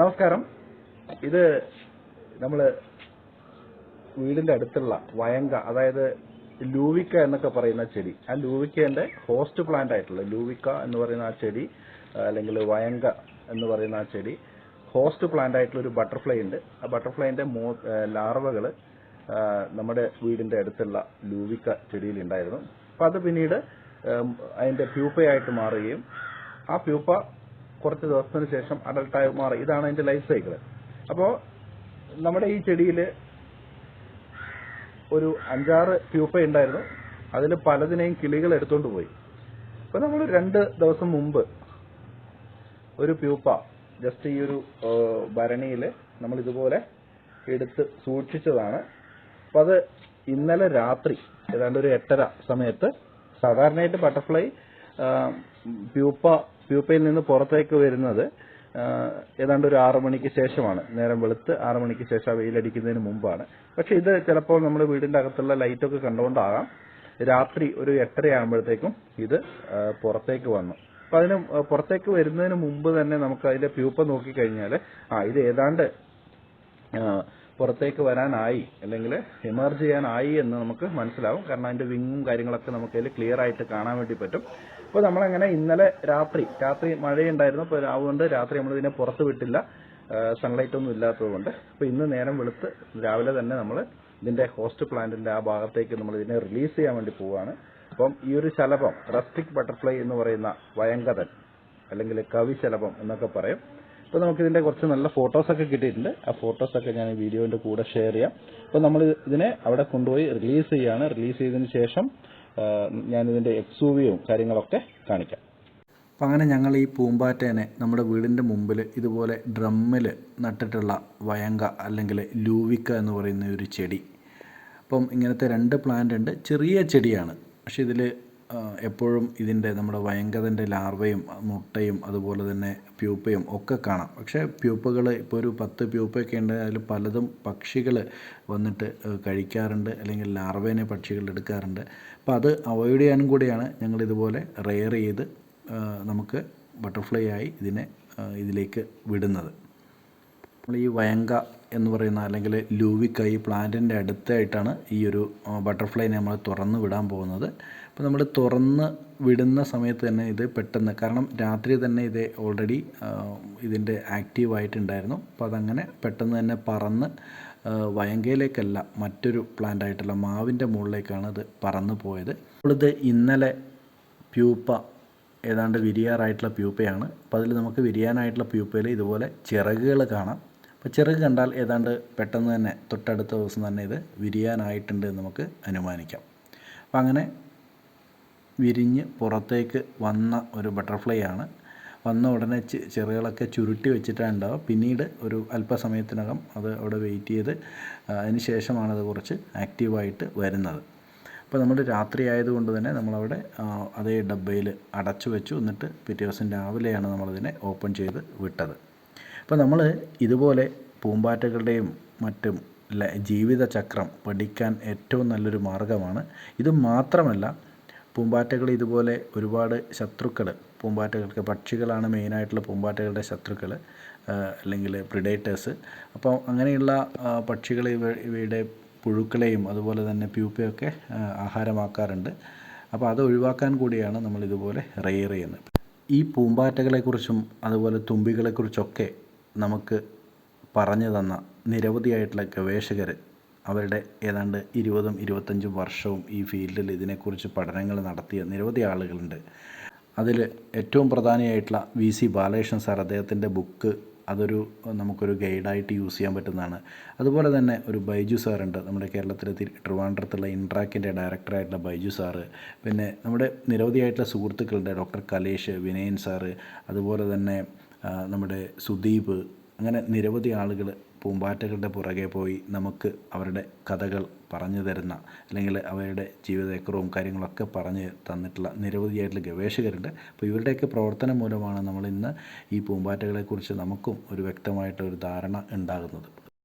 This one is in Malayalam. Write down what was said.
നമസ്കാരം. ഇത് നമ്മൾ വീടിന്റെ അടുത്തുള്ള വയങ്ക അതായത് ലൂവിക്ക എന്നൊക്കെ പറയുന്ന ചെടി. ആ ലൂവിക്കേന്റെ ഹോസ്റ്റ് പ്ലാന്റ് ആയിട്ടുള്ള ലൂവിക്ക എന്ന് പറയുന്ന ആ ചെടി അല്ലെങ്കിൽ വയങ്ക എന്ന് പറയുന്ന ആ ചെടി ഹോസ്റ്റ് പ്ലാന്റ് ആയിട്ടുള്ള ഒരു ബട്ടർഫ്ലൈ ഉണ്ട്. ആ ബട്ടർഫ്ലൈന്റെ മോ ലാർവകൾ നമ്മുടെ വീടിന്റെ അടുത്തുള്ള ലൂവിക്ക ചെടിയിൽ ഉണ്ടായിരുന്നു. അപ്പൊ അത് പിന്നീട് അതിന്റെ പ്യൂപ്പയായിട്ട് മാറുകയും ആ പ്യൂപ്പ കുറച്ച് ദിവസത്തിന് ശേഷം അഡൽട്ടായി മാറി. ഇതാണ് അതിന്റെ ലൈഫ് സൈക്കിൾ അപ്പോൾ നമ്മുടെ ഈ ചെടിയിൽ ഒരു അഞ്ചാറ് പ്യൂപ്പ ഉണ്ടായിരുന്നു. അതിൽ പലതിനെയും കിളികൾ എടുത്തുകൊണ്ട് പോയി. അപ്പൊ നമ്മൾ രണ്ട് ദിവസം മുമ്പ് ഒരു പ്യൂപ്പ ജസ്റ്റ് ഈ ഒരു ഭരണിയിൽ നമ്മൾ ഇതുപോലെ എടുത്ത് സൂക്ഷിച്ചതാണ്. അപ്പൊ അത് ഇന്നലെ രാത്രി ഏതാണ്ട് ഒരു എട്ടര സമയത്ത് സാധാരണയായിട്ട് ബട്ടർഫ്ലൈ പ്യൂപ്പ പ്യൂപ്പയിൽ നിന്ന് പുറത്തേക്ക് വരുന്നത് ഏതാണ്ട് ഒരു ആറു മണിക്ക് ശേഷമാണ്. നേരം വെളുത്ത് ആറു മണിക്ക് ശേഷം വെയിലടിക്കുന്നതിന് മുമ്പാണ്. പക്ഷെ ഇത് ചിലപ്പോൾ നമ്മൾ വീടിന്റെ അകത്തുള്ള ലൈറ്റൊക്കെ കണ്ടുകൊണ്ടാകാം. രാത്രി ഒരു എട്ടര ആകുമ്പോഴത്തേക്കും ഇത് പുറത്തേക്ക് വന്നു. അപ്പൊ അതിന് പുറത്തേക്ക് വരുന്നതിന് മുമ്പ് തന്നെ നമുക്ക് അതിന്റെ പ്യൂപ്പ നോക്കിക്കഴിഞ്ഞാൽ ആ ഇത് ഏതാണ്ട് പുറത്തേക്ക് വരാനായി അല്ലെങ്കിൽ എമർജ് ചെയ്യാനായി എന്ന് നമുക്ക് മനസ്സിലാവും. കാരണം അതിന്റെ വിങ്ങും കാര്യങ്ങളൊക്കെ നമുക്ക് അതിൽ ക്ലിയർ ആയിട്ട് കാണാൻ വേണ്ടി പറ്റും. അപ്പോൾ നമ്മളങ്ങനെ ഇന്നലെ രാത്രി രാത്രി മഴയുണ്ടായിരുന്നു. അപ്പോൾ അതുകൊണ്ട് രാത്രി നമ്മൾ ഇതിനെ പുറത്ത് വിട്ടില്ല. സൺലൈറ്റ് ഒന്നും ഇല്ലാത്തതുകൊണ്ട് അപ്പോൾ ഇന്ന് നേരം വെളുത്ത് രാവിലെ തന്നെ നമ്മൾ ഇതിന്റെ ഹോസ്റ്റ് പ്ലാന്റിന്റെ ആ ഭാഗത്തേക്ക് നമ്മൾ ഇതിനെ റിലീസ് ചെയ്യാൻ വേണ്ടി പോവുകയാണ്. അപ്പം ഈ ഒരു ശലഭം റസ്റ്റിക് ബട്ടർഫ്ലൈ എന്ന് പറയുന്ന വയങ്കതൻ അല്ലെങ്കിൽ കവി ശലഭം എന്നൊക്കെ പറയും. അപ്പോൾ നമുക്ക് ഇതിന്റെ കുറച്ച് നല്ല ഫോട്ടോസ് ഒക്കെ കിട്ടിയിട്ടുണ്ട്. ആ ഫോട്ടോസ് ഒക്കെ ഞാൻ ഈ വീഡിയോന്റെ കൂടെ ഷെയർ ചെയ്യാം. അപ്പോൾ നമ്മൾ ഇതിനെ അവിടെ കൊണ്ടുപോയി റിലീസ് ചെയ്യാണ്. റിലീസ് ചെയ്തതിന് ശേഷം ഞാനിതിന്റെ എക്സൂവിയും കാര്യങ്ങളൊക്കെ കാണിക്കാം. അപ്പം അങ്ങനെ ഞങ്ങൾ ഈ പൂമ്പാറ്റേനെ നമ്മുടെ വീടിന്റെ മുമ്പിൽ ഇതുപോലെ ഡ്രമ്മിൽ നട്ടിട്ടുള്ള വയങ്ക അല്ലെങ്കിൽ ലൂവിക്ക എന്ന് പറയുന്ന ഒരു ചെടി. അപ്പം ഇങ്ങനത്തെ രണ്ട് പ്ലാന്റ് ഉണ്ട്. ചെറിയ ചെടിയാണ്. പക്ഷേ ഇതിൽ എപ്പോഴും ഇതിന്റെ നമ്മുടെ വയങ്കതന്റെ ലാർവയും മുട്ടയും അതുപോലെ തന്നെ പ്യൂപ്പയും ഒക്കെ കാണാം. പക്ഷേ പ്യൂപ്പകൾ ഇപ്പോൾ ഒരു പത്ത് പ്യൂപ്പയൊക്കെ ഉണ്ട് അതിൽ പലതും പക്ഷികൾ വന്നിട്ട് കഴിക്കാറുണ്ട് അല്ലെങ്കിൽ ലാർവേനെ പക്ഷികൾ എടുക്കാറുണ്ട്. അപ്പോൾ അത് അവോയ്ഡ് ചെയ്യാനും കൂടിയാണ് ഞങ്ങൾ ഇതുപോലെ റെയർ ചെയ്ത് നമുക്ക് ബട്ടർഫ്ലൈ ആയി ഇതിനെ ഇതിലേക്ക് വിടുന്നത്. നമ്മൾ ഈ വയങ്ക എന്ന് പറയുന്ന അല്ലെങ്കിൽ ലൂവിക്കായി പ്ലാന്റിന്റെ അടുത്തായിട്ടാണ് ഈ ഒരു ബട്ടർഫ്ലൈനെ നമ്മൾ തുറന്ന് വിടാൻ പോകുന്നത്. അപ്പോൾ നമ്മൾ തുറന്ന് വിടുന്ന സമയത്ത് തന്നെ ഇത് പെട്ടെന്ന് കാരണം രാത്രി തന്നെ ഇത് ഓൾറെഡി ഇതിന്റെ ആക്റ്റീവായിട്ടുണ്ടായിരുന്നു അപ്പോൾ അതങ്ങനെ പെട്ടെന്ന് തന്നെ പറന്ന് വയങ്കയിലേക്കല്ല മറ്റൊരു പ്ലാന്റ് ആയിട്ടുള്ള മാവിന്റെ മുകളിലേക്കാണ് ഇത് പറന്ന് പോയത്. നമ്മളിത് ഇന്നലെ പ്യൂപ്പ ഏതാണ്ട് വിരിയാറായിട്ടുള്ള പ്യൂപ്പയാണ്. അപ്പോൾ അതിൽ നമുക്ക് വിരിയാനായിട്ടുള്ള പ്യൂപ്പയിൽ ഇതുപോലെ ചിറകുകൾ കാണാം. അപ്പോൾ ചിറക് കണ്ടാൽ ഏതാണ്ട് പെട്ടെന്ന് തന്നെ തൊട്ടടുത്ത ദിവസം തന്നെ ഇത് വിരിയാനായിട്ടുണ്ട് എന്ന് നമുക്ക് അനുമാനിക്കാം. അപ്പം അങ്ങനെ വിരിഞ്ഞ് പുറത്തേക്ക് വന്ന ഒരു ബട്ടർഫ്ലൈ ആണ്. വന്ന ഉടനെ ചെറുകളൊക്കെ ചുരുട്ടി വെച്ചിട്ടാണ് ഉണ്ടാവുക. പിന്നീട് ഒരു അല്പസമയത്തിനകം അത് അവിടെ വെയിറ്റ് ചെയ്ത് അതിന് ശേഷമാണ് അത് കുറച്ച് ആക്റ്റീവായിട്ട് വരുന്നത്. അപ്പോൾ നമ്മൾ രാത്രി ആയതുകൊണ്ട് തന്നെ നമ്മളവിടെ അതേ ഡബ്ബയിൽ അടച്ചു വെച്ചു. എന്നിട്ട് പിറ്റേ ദിവസം രാവിലെയാണ് നമ്മളതിനെ ഓപ്പൺ ചെയ്ത് വിട്ടത്. അപ്പോൾ നമ്മൾ ഇതുപോലെ പൂമ്പാറ്റകളുടെയും മറ്റും ജീവിത ജീവിതചക്രം പഠിക്കാൻ ഏറ്റവും നല്ലൊരു മാർഗമാണ് ഇത് മാത്രമല്ല പൂമ്പാറ്റകൾ ഇതുപോലെ ഒരുപാട് ശത്രുക്കൾ പൂമ്പാറ്റകൾക്ക് പക്ഷികളാണ് മെയിനായിട്ടുള്ള പൂമ്പാറ്റകളുടെ ശത്രുക്കൾ അല്ലെങ്കിൽ പ്രിഡേറ്റേഴ്സ് അപ്പോൾ അങ്ങനെയുള്ള പക്ഷികളെ ഇവയുടെ പുഴുക്കളെയും അതുപോലെ തന്നെ പ്യൂപ്പയൊക്കെ ആഹാരമാക്കാറുണ്ട്. അപ്പോൾ അത് ഒഴിവാക്കാൻ കൂടിയാണ് നമ്മൾ ഇതുപോലെ റെയർ ചെയ്യുന്നത്. ഈ പൂമ്പാറ്റകളെക്കുറിച്ചും അതുപോലെ തുമ്പികളെക്കുറിച്ചൊക്കെ നമുക്ക് പറഞ്ഞു തന്ന നിരവധിയായിട്ടുള്ള ഗവേഷകർ അവരുടെ ഏതാണ്ട് ഇരുപതും ഇരുപത്തഞ്ചും വർഷവും ഈ ഫീൽഡിൽ ഇതിനെക്കുറിച്ച് പഠനങ്ങൾ നടത്തിയ നിരവധി ആളുകളുണ്ട്. അതിൽ ഏറ്റവും പ്രധാനിയായിട്ടുള്ള വി സി ബാലകൃഷ്ണൻ സാർ അദ്ദേഹത്തിന്റെ ബുക്ക് അതൊരു നമുക്കൊരു ഗൈഡായിട്ട് യൂസ് ചെയ്യാൻ പറ്റുന്നതാണ്. അതുപോലെ തന്നെ ഒരു ബൈജു സാറുണ്ട് നമ്മുടെ കേരളത്തിലെ ട്രിവാൻഡ്രത്തുള്ള ഇൻട്രാക്കിന്റെ ഡയറക്ടറായിട്ടുള്ള ബൈജു സാറ് പിന്നെ നമ്മുടെ നിരവധിയായിട്ടുള്ള സുഹൃത്തുക്കളുണ്ട് ഡോക്ടർ കലേഷ് വിനയൻ സാറ് അതുപോലെ തന്നെ നമ്മുടെ സുദീപ് അങ്ങനെ നിരവധി ആളുകൾ പൂമ്പാറ്റകളുടെ പുറകെ പോയി നമുക്ക് അവരുടെ കഥകൾ പറഞ്ഞു തരുന്ന അല്ലെങ്കിൽ അവരുടെ ജീവിതചക്രവും കാര്യങ്ങളൊക്കെ പറഞ്ഞ് തന്നിട്ടുള്ള നിരവധിയായിട്ടുള്ള ഗവേഷകരുണ്ട്. അപ്പോൾ ഇവരുടെയൊക്കെ പ്രവർത്തനം മൂലമാണ് നമ്മളിന്ന് ഈ പൂമ്പാറ്റകളെക്കുറിച്ച് നമുക്കും ഒരു വ്യക്തമായിട്ട് ഒരു ധാരണ ഉണ്ടാകുന്നത്.